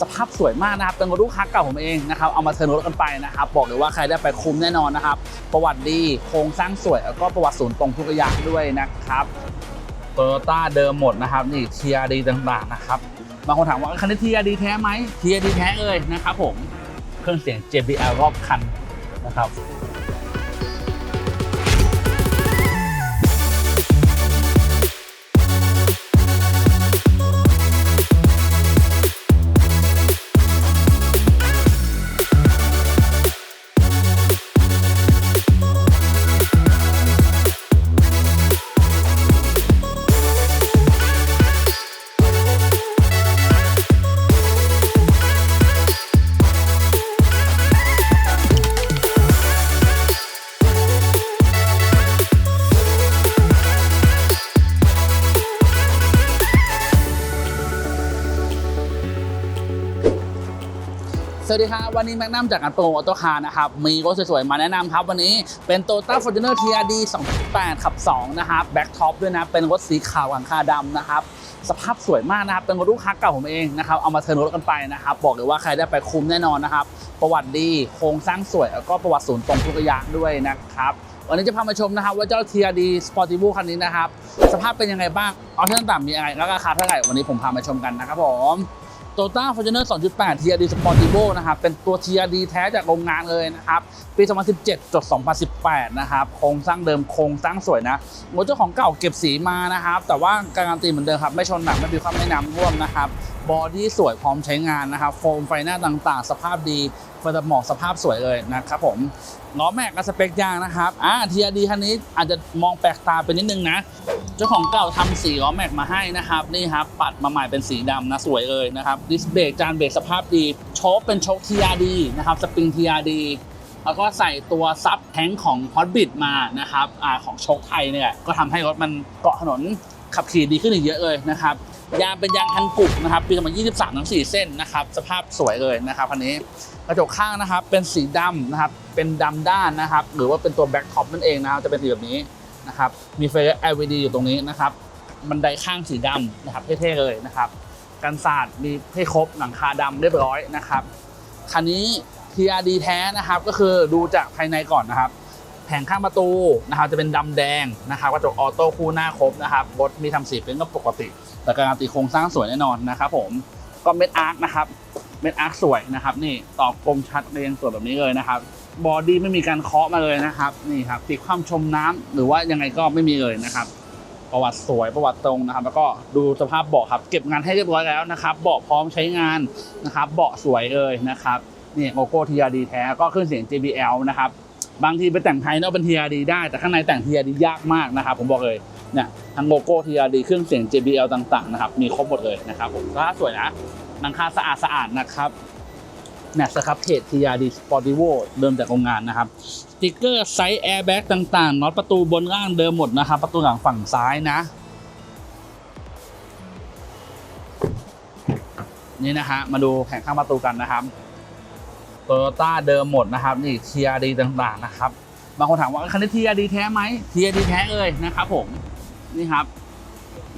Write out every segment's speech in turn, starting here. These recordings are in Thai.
สภาพสวยมากนะครับเป็นรถลูกค้าเก่าผมเองนะครับเอามาเทิร์นรถกันไปนะครับ บอกเลยว่าใครได้ไปคุ้มแน่นอนนะครับ ประวัติดีโครงสร้างสวยแล้วก็ประวัติศูนย์ตรงทุกอย่างด้วยนะครับโตโยต้าเดิมหมดนะครับนี่ TRD ต่างๆนะครับบางคนถามว่าคันนี้ TRD แท้ไหม TRD แท้เอ่ยนะครับผมเครื่องเสียง JBL รอบคันนะครับ สวัสดีครับ วันนี้แมกนัมจากอันโปรออโตคาร์นะครับ มีรถสวยๆ มาแนะนำครับ วันนี้เป็นโต Toyota Fortuner TRD 2008ขับ 2 นะครับ แบ็คท็อปด้วยนะ เป็นรถสีขาวหลังคาดำนะครับ สภาพสวยมากนะครับ เป็นรถลูกค้าเก่าผมเองนะครับ เอามาเทิร์นรถกันไปนะครับ บอกเลยว่าใครได้ไปคุ้มแน่นอนนะครับ ประวัติดี โครงสร้างสวย แล้วก็ประวัติศูนย์ตรงทุกอย่างด้วยนะครับวันนี้จะพามาชมนะครับว่าเจ้า TRD Sportivo คันนี้นะครับ สภาพเป็นยังไงบ้างออปชั่นต่างๆมีอะไรแล้วก็ราคาเท่าไหร่วันนี้ผมพามาชมกันนะครับผม โตต้าฟอร์จูเนอร์2.8 TRD Sportivo นะครับ เป็นตัว TRD แท้จากโรงงานเลยนะครับ ปี 2017จด2018 นะครับ โครงสร้างเดิมโครงสร้างสวยนะรถเจ้าของเก่าเก็บสีมานะครับ แต่ว่าการันตีเหมือนเดิมครับ ไม่ชนหนัก ไม่มีความไม่น้ำท่วมนะครับ บอดี้สวยพร้อมใช้งานนะครับ โฟมไฟหน้าต่างๆ สภาพดีไฟตัดหมอกสภาพสวยเลยนะครับผมล้อแม็กกับสเปคยางนะครับ อ่า TRD คันนี้อาจจะมองแปลกตาไปนิดนึงนะ จ้าของเก่าทำสีล้อแม็กมาให้นะครับนี่ครับปัดมาใหม่เป็นสีดำนะสวยเลยนะครับดิสเบรกจานเบรกสภาพดีโชคเป็นโชค TRD นะครับสปริง TRD แล้วก็ใส่ตัวซับแท้งของ Hotbit มานะครับอาของโชคไทยเนี่ยก็ทำให้รถมันเกาะถนนขับขี่ดีขึ้นอีกเยอะเลยนะครับยางเป็นยางคันกุกนะครับปี2023ทั้ง4เส้นนะครับสภาพสวยเลยนะครับคันนี้กระจกข้างนะครับเป็นสีดำนะครับเป็นดำด้านนะครับหรือว่าเป็นตัวแบ็คท็อปนั่นเองนะครับจะเป็นสีแบบนี้ นะครับมีไฟ LED อยู่ตรงนี้นะครับบันไดข้างสีดำนะครับเท่ๆเลยนะครับกันศาสตร์มีให้ครบหลังคาดำเรียบร้อยนะครับคันนี้ TRD แท้นะครับก็คือดูจากภายในก่อนนะครับแผงข้างประตูนะครับจะเป็นดำแดงนะครับกระจกออโต้คู่หน้าครบนะครับรถมีทำสีเป็นก็ปกติ แต่การันตีโครงสร้างสวยแน่นอนนะครับผมก็เม็ดอาร์คนะครับ เม็ดอาร์คสวยนะครับนี่ตอกลมชัดเรียงสวยแบบนี้เลยนะครับบอดี้ไม่มีการเคาะมาเลยนะครับนี่ครับติดความชมน้ำหรือว่ายังไงก็ไม่มีเลยนะครับ ประวัติสวยประวัติตรงนะครับ แล้วก็ดูสภาพเบาะครับ เก็บงานให้เรียบร้อยแล้วนะครับเบาะพร้อมใช้งานนะครับ เบาะสวยเลยนะครับนี่โลโก้ TRD แท้ก็ขึ้นเสียง JBL นะครับบางทีไปแต่งภายนอกเป็น TRD ได้แต่ข้างในแต่ง TRD ยากมากนะครับ ผมบอกเลยเนี่ยทั้งโลโก้ TRD เครื่องเสียง JBL ต่างๆนะครับมีครบหมดเลยนะครับผมก็สวยนะ หลังคาสะอาดสะอาดๆนะครับเนี่ยสครับเพจ TRD Sportivo เดิมจากโรงงานนะครับสติกเกอร์ไซส์แอร์แบ็กต่างๆน็อตประตูบนล่างเดิมหมดนะครับ ประตูหลังฝั่งซ้ายนะ นี่นะฮะมาดูแผงข้างประตูกันนะครับโตโยต้าเดิมหมดนะครับ นี่ TRD ต่างๆนะครับ บางคนถามว่าคันนี้ TRD แท้ไหม TRD แท้เลยนะครับผมนี่ครับ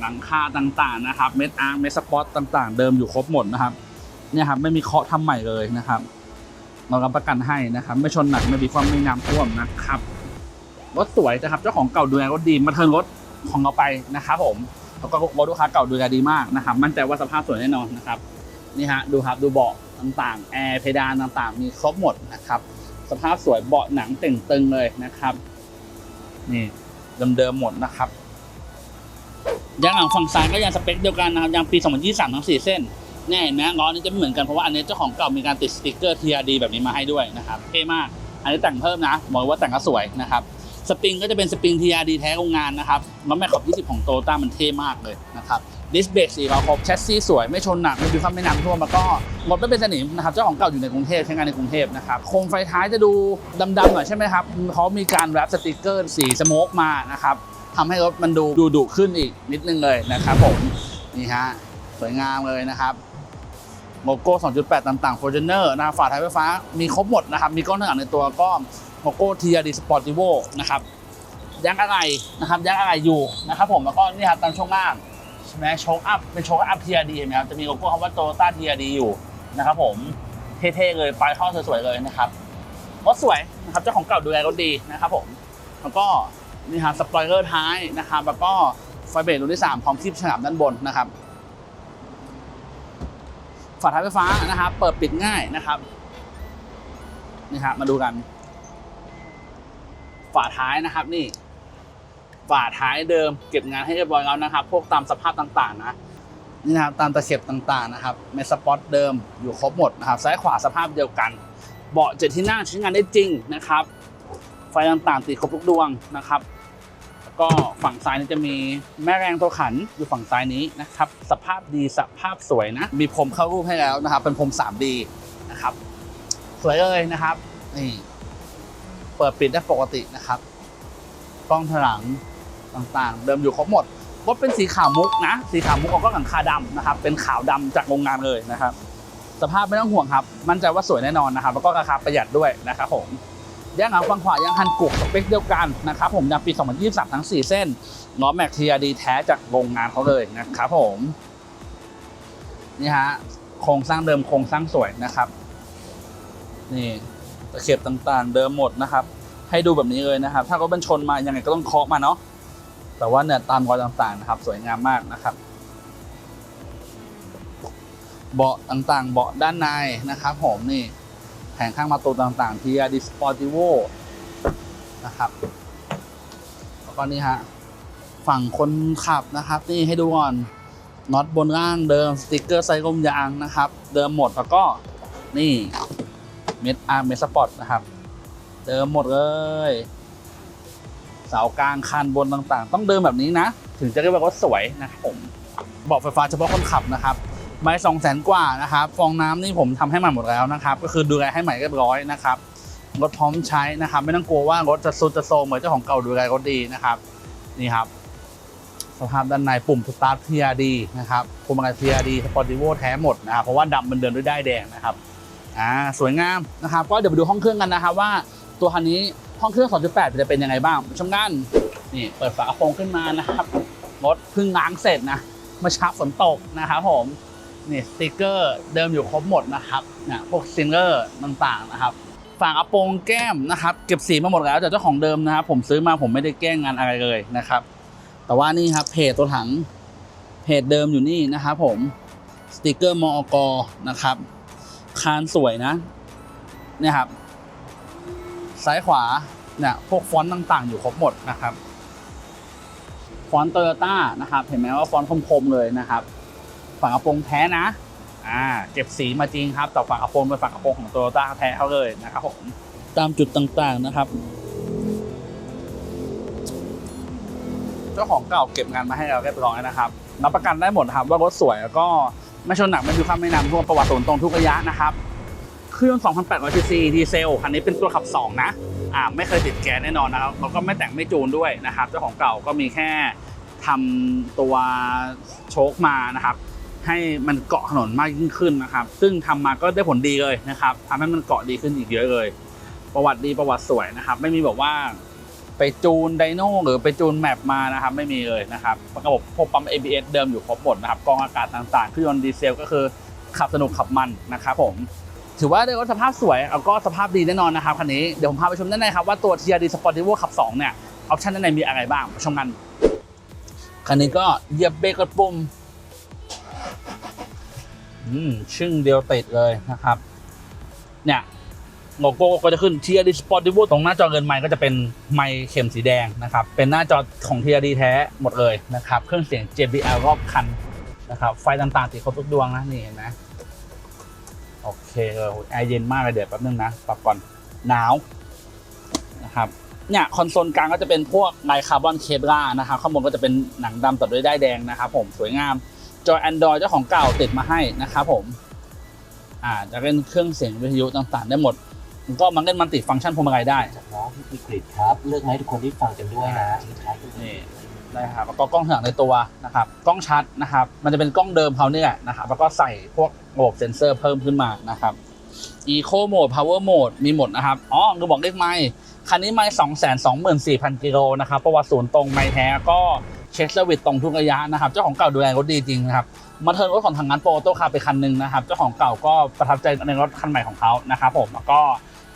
หลังคาต่างๆนะครับเม็ดอาร์เม็ดสปอตต่างๆ เดิมอยู่ครบหมดนะครับเนี่ยครับไม่มีเคาะทำใหม่เลยนะครับเรารับประกันให้นะครับ ไม่ชนหนักไม่มีความไม่น้ำท่วมนะครับรถสวยนะครับเจ้าของเก่าดูแลรถดีมาเทิร์นรถของเราไปนะครับผมแล้วก็รถลูกค้าเก่าดูแลดีมากนะครับ มั่นใจว่าสภาพสวยแน่นอนนะครับนี่ฮะดูครับดูเบาะต่างๆแอร์เพดานต่างๆ มีครบหมดนะครับ สภาพสวยเบาะหนังเต่งตึงเลยนะครับ นี่เดิมๆหมดนะครับ ยางหลังฝั่งซ้ายก็ยางสเปคเดียวกันนะครับยางปี 2023 ทั้ง 4 เส้นแน่เห็นไหมล้อนี้จะไม่เหมือนกันเพราะว่าอันนี้เจ้าของเก่ามีการติดสติกเกอร์ TRD แบบนี้มาให้ด้วยนะครับเท่มาก อันนี้แต่งเพิ่มนะบอกว่าแต่งก็สวยนะครับสปริงก็จะเป็นสปริง TRD แท้โรงงานนะครับล้อแม็กขอบ 20 ของโตต้ามันเท่มากเลยนะครับดิสเบรกสีเราครบแชสซีสวยไม่ชนหนักไม่มีความไม่น้ำท่วมแล้วก็รถไม่เป็นสนิมนะครับเจ้าของเก่าอยู่ในกรุงเทพใช้งานในกรุงเทพนะครับโคมไฟท้ายจะดูดำๆหน่อยใช่ไหมครับเขามีการแรปสติกเกอร์สีสโมกมานะครับ ทำให้รถมันดูดูดุขึ้นอีกนิดนึงเลยนะครับผมนี่ฮะสวยงามเลยนะครับโลโก้ 2.8 ต่างๆ Fortuner นะฝาท้ายไฟฟ้ามีครบหมดนะครับ มีกล้องหน้าหลังในตัวก็โลโก้ TRD Sportivo นะครับยางอะไรนะครับยางอะไรอยู่นะครับผมแล้วก็นี่ครับตามช่วงล่างใช่ไหมโชคอัพเป็นโชคอัพ TRD เห็นไหมครับจะมีโลโก้คำว่า Toyota TRD อยู่นะครับผมเท่ๆเลยปลายท่อสวยๆเลยนะครับรถสวยนะครับเจ้าของเก่าดูแลรถดีนะครับผมแล้วก็ นี่ฮะสปอยเลอร์ท้ายนะครับแล้วก็ไฟเบรกรุ่นที่สามพร้อมคลิปฉลามด้านบนนะครับฝาท้ายไฟฟ้านะครับเปิดปิดง่ายนะครับนี่ครับมาดูกัน ฝาท้ายนะครับนี่ ฝาท้ายเดิมเก็บงานให้เรียบร้อยแล้วนะครับ พวกตามสภาพต่างๆนะนี่นะครับตามตะเข็บต่างๆนะครับเมสปอตเดิมอยู่ครบหมดนะครับซ้ายขวาสภาพเดียวกัน เบาะเจ็ดที่นั่งใช้งานได้จริงนะครับ ไฟต่างๆติดครบทุกดวงนะครับแล้วก็ฝั่งซ้ายนี่จะมีแม่แรงตัวขันอยู่ฝั่งซ้ายนี้นะครับ สภาพดีสภาพสวยนะ มีพรมเข้ารูปให้แล้วนะครับ เป็นพรม 3D นะครับ สวยเลยนะครับนี่เปิดปิดได้ปกตินะครับกล้องถลังต่างๆ เดิมอยู่ครบหมดรถเป็นสีขาวมุกนะ สีขาวมุกเอาก็หลังคาดำนะครับ เป็นขาวดำจากโรงงานเลยนะครับ สภาพไม่ต้องห่วงครับ มั่นใจว่าสวยแน่นอนนะครับ แล้วก็ราคาประหยัดด้วยนะครับผม แย่างหางฝั่งขวาย่างฮันกุกสเปคเดียวกันนะครับผมยางปี2023 ทั้ง 4 เส้นล้อแม็กทีอาดีแท้จากโรงงานเขาเลยนะครับผมนี่ฮะโครงสร้างเดิมโครงสร้างสวยนะครับ นี่ตะเข็บต่างๆ เดิมหมดนะครับ ให้ดูแบบนี้เลยนะครับ ถ้ารถบรรชนมายังไงก็ต้องเคาะมาเนาะแต่ว่าเนี่ยตามรอยต่างๆนะครับ สวยงามมากนะครับ เบาะต่างๆ เบาะด้านในนะครับผมนี่ ผงข้างประตูต่างๆ TRD Sportivo นะครับแล้วก็นี่ฮะฝั่งคนขับนะครับ นี่ให้ดูก่อนน็อตบนล่างเดิมสติกเกอร์ไซส์ลมยางนะครับ เดิมหมดแล้วก็นี่เม็ดอาร์เมสปอร์ตนะครับเดิมหมดเลยเสากลางคันบนต่างๆ ต้องเดิมแบบนี้นะ ถึงจะเรียกว่าสวยนะครับผมเบอกไฟฟ้าเฉพาะคนขับนะครับ ไม่สองแสนกว่านะครับ ฟองน้ำนี่ผมทำให้ใหม่หมดแล้วนะครับ ก็คือดูแลให้ใหม่เรียบร้อยนะครับ รถพร้อมใช้นะครับ ไม่ต้องกลัวว่ารถจะซุดจะโซมเหมือนเจ้าของเก่าดูแลรถดีนะครับ นี่ครับ สภาพด้านในปุ่มสตาร์ท PRD นะครับปุ่มอะไร PRD สปอร์ติโวแท้หมดนะครับ เพราะว่าดำมันเดินด้วยได้แดงนะครับ อ่า สวยงามนะครับ ก็เดี๋ยวไปดูห้องเครื่องกันนะครับว่าตัวคันนี้ห้องเครื่อง 2.8 จะเป็นยังไงบ้างชมกันนี่ เปิดฝากระโปรงขึ้นมานะครับ รถเพิ่งล้างเสร็จนะมื่อเช้าฝนตกนะครับผม นี่สติกเกอร์เดิมอยู่ครบหมดนะครับเนี่ยพวกซิงเกอร์ต่างๆนะครับฝั่งกระโปรงแก้มนะครับ เก็บสีมาหมดแล้วจากเจ้าของเดิมนะครับ ผมซื้อมาผมไม่ได้แกล้งงานอะไรเลยนะครับ แต่ว่านี่ครับเพจตัวถังเพจเดิมอยู่นี่นะครับผมสติกเกอร์มอกนะครับ คานสวยนะเนี่ยครับ ซ้ายขวาเนี่ยพวกฟอนต์ต่างๆ อยู่ครบหมดนะครับ ฟอนต์โตโยต้านะครับ เห็นไหมว่าฟอนต์คมๆเลยนะครับ ฝั่งกระโปรงแท้นะอ่าเก็บสีมาจริงครับแต่ฝั่งกระโปรงเป็นฝั่งกระโปรงของโตโยต้าแท้เขาเลยนะครับผมตามจุดต่างๆนะครับ เจ้าของเก่าเก็บงานมาให้เราเรียบร้อยนะครับรับประกันได้หมดครับว่ารถสวยแล้วก็ไม่ชนหนักไม่ดูข้ามไม่นำท่วมประวัติศูนตรงทุกระยะนะครับเครื่อง 2,800 cc ดีเซลคันนี้เป็นตัวขับ 2 นะอ่าไม่เคยติดแก๊สแน่นอนนะครับแล้วก็ไม่แต่งไม่จูนด้วยนะครับ เจ้าของเก่าก็มีแค่ทำตัวโชคมานะครับ ให้มันเกาะถนนมากยิ่งขึ้นนะครับ ซึ่งทำมาก็ได้ผลดีเลยนะครับทำให้มันเกาะดีขึ้นอีกเยอะเลย ประวัติดีประวัติสวยนะครับ ไม่มีแบบว่าไปจูนไดโน่หรือไปจูนแมปมานะครับ ไม่มีเลยนะครับระบบพวกปั๊ม ABS เดิมอยู่ครบหมดนะครับกองอากาศต่างๆเครื่องยนต์ดีเซลก็คือขับสนุกขับมันนะครับผมถือว่าได้รถสภาพสวยแล้วก็สภาพดีแน่นอนนะครับคันนี้เดี๋ยวผมพาไปชมด้านในครับว่าตัว TRD Sportivo ขับ 2 เนี่ยออปชั่นด้านในมีอะไรบ้างไปชมกันคันนี้ก็เหยียบเบรกกดปุ่ม อืมชึ่งเดียวติดเลยนะครับ เนี่ยโลโก้ก็จะขึ้น TRD Sportivo ตรงหน้าจอเงินไมค์ก็จะเป็นไมค์เข็มสีแดงนะครับ เป็นหน้าจอของ TRD แท้หมดเลยนะครับ เครื่องเสียง JBL รอบคันนะครับ ไฟต่างๆติดครบทุกดวงนะนี่เห็นไหมโอเคเลยแอร์เย็นมากเลยเดี๋ยวแป๊บนึงนะปรับก่อนหนาวนะครับเนี่ยคอนโซลกลางก็จะเป็นพวกไลคาร์บอนเคเบิลนะครับข้างบนก็จะเป็นหนังดำตัดด้วยด้ายแดงนะครับ ผมสวยงาม จอ Android เจ้าของเก่าติดมาให้นะครับผม อ่าจะเป็นเครื่องเสียงวิทยุต่างๆ ได้หมดมันก็มันเล่นมันติดฟังก์ชันพวงมาลัยได้จากน้องที่กริดครับ เลือกมาให้ทุกคนได้ฟังกันด้วยนะทิ้งท้ายกันนี่ได้ครับแล้วก็กล้องถ่างในตัวนะครับ กล้องชัดนะครับ มันจะเป็นกล้องเดิมเขาเนี่ยนะครับแล้วก็ใส่พวกระบบเซ็นเซอร์เพิ่มขึ้นมานะครับ Eco Mode Power Mode มีหมดนะครับ อ๋อคือบอกเลขไมค์คันนี้ไมค์สองแสนสองหมื่นสี่พันกิโลนะครับ ประวัติศูนย์ตรงไมค์แท้ก็ เช็คเซอร์วิสตรงทุกระยะนะครับเจ้าของเก่าดูแลรถดีจริงนะครับมาเทิร์นรถของทางงานโปรโตคาร์ไปคันหนึ่งนะครับเจ้าของเก่าก็ประทับใจในรถคันใหม่ของเขานะครับผมแล้วก็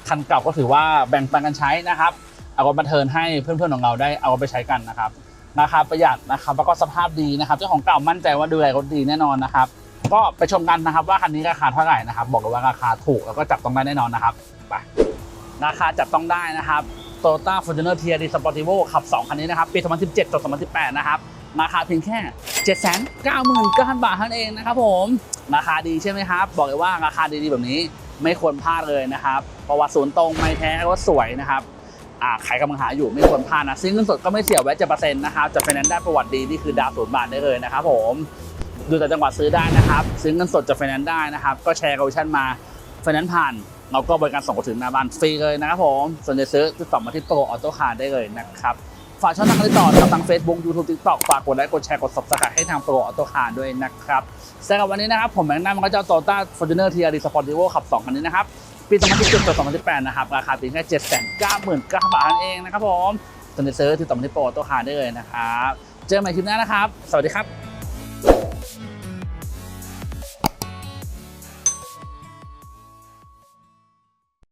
คันเก่าก็ถือว่าแบ่งปันกันใช้นะครับเอารถมาเทิร์นให้เพื่อนๆของเราได้เอาไปใช้กันนะครับราคาประหยัดนะครับแล้วก็สภาพดีนะครับเจ้าของเก่ามั่นใจว่าดูแลรถดีแน่นอนนะครับก็ไปชมกันนะครับว่าคันนี้ราคาเท่าไหร่นะครับบอกเลยว่าราคาถูกแล้วก็จับต้องได้แน่นอนนะครับไปราคาจับต้องได้นะครับ Toyota Fortuner TRD Sportivo ขับ 2 คันนี้นะครับ ปี 2017จบ2018 นะครับ ราคาเพียงแค่ 799,000 บาทเท่านั้นเองนะครับผม ราคาดีใช่ไหมครับ บอกเลยว่าราคาดีๆ แบบนี้ไม่ควรพลาดเลยนะครับ ประวัติศูนย์ตรงไม่แท้รถสวยนะครับอ่าใครกำลังหาอยู่ไม่ควรพลาดนะซื้อเงินสดก็ไม่เสียแวะจะเปอร์เซ็นต์นะครับจะเป็นนั้นได้ประวัติดีนี่คือดาวศูนย์บาทได้เลยนะครับผมดูแต่จังหวัดซื้อได้นะครับ ซื้อเงินสดจากไฟแนนซ์ได้นะครับ ก็แชร์โปรโมชั่นมาไฟแนนซ์ผ่าน เราก็บริการส่งถึงหน้าบ้านฟรีเลยนะครับผมสนใจซื้อติดต่อมาที่โปรออโต้คาร์ได้เลยนะครับฝากช่องทางการติดต่อทางทาง Facebook YouTube TikTok ฝากกดไลค์กดแชร์กด Subscribe ให้ทางโปรออโต้คาร์ด้วยนะครับสำหรับวันนี้นะครับผมแบงค์น้ำมันก็จะโตต้าฟอร์จูเนอร์ทีอาร์ดีสปอร์ติโวขับ 2 คันนี้นะครับปี2017กับ2018 นะครับ ราคาเพียงแค่799,000บาทนั่นเองนะครับผมสนใจซื้อติดต่อมาที่โปรออโต้คาร์ได้เลยนะครับเจอกันใหม่คลิปหน้านะครับ สวัสดีครับ